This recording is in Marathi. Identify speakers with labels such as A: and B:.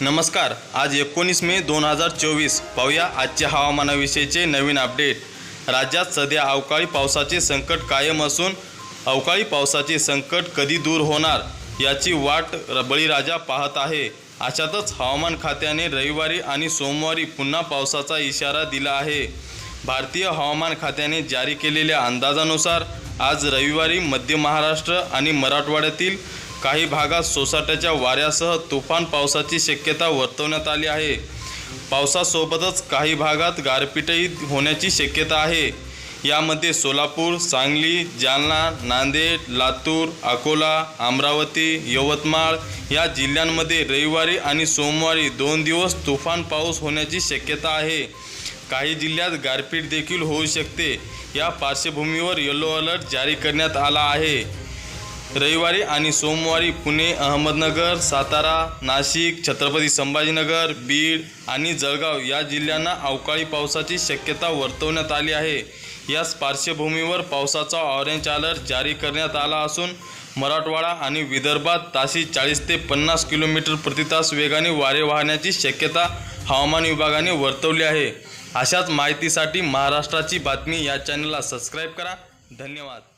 A: नमस्कार आज एकोणीस मे दोन हजार चोवीस. पाहूया आजच्या हवामानाविषयीचे नवीन अपडेट. राज्यात सध्या अवकाळी पावसाचे संकट कायम असून अवकाळी पावसाचे संकट कधी दूर होणार याची वाट र- बळीराजा पाहत आहे. अशातच हवामान खात्याने रविवारी आणि सोमवारी पुन्हा पावसाचा इशारा दिला आहे. भारतीय हवामान खात्याने जारी केलेल्या अंदाजानुसार आज रविवारी मध्य महाराष्ट्र आणि मराठवाड्यातील काही भागात सोसाट्याच्या वाऱ्यासह तुफान पावसाची शक्यता वर्तवण्यात आली आहे. पावसासोबतच काही भागात गारपीटही होण्याची शक्यता आहे. यामध्ये सोलापूर सांगली जालना नांदेड लातूर अकोला अमरावती यवतमाळ या जिल्ह्यांमध्ये रविवारी आणि सोमवारी दोन दिवस तुफान पाऊस होण्याची शक्यता आहे. काही जिल्ह्यात गारपीट देखील होऊ शकते. या पार्श्वभूमीवर येलो अलर्ट जारी करण्यात आला आहे. रविवारी आणि सोमवारी पुणे अहमदनगर सातारा नाशिक छत्रपती संभाजीनगर बीड आणि जळगाव या जिल्ह्यांना अवकाळी पावसाची शक्यता वर्तवण्यात आली आहे. याच पार्श्वभूमीवर पावसाचा ऑरेंज अलर्ट जारी करण्यात आला असून मराठवाडा आणि विदर्भात ताशी चाळीस ते पन्नास किलोमीटर प्रतितास वेगाने वारे वाहण्याची शक्यता हवामान विभागाने वर्तवली आहे. अशाच माहितीसाठी महाराष्ट्राची बातमी या चॅनलला सबस्क्राईब करा. धन्यवाद.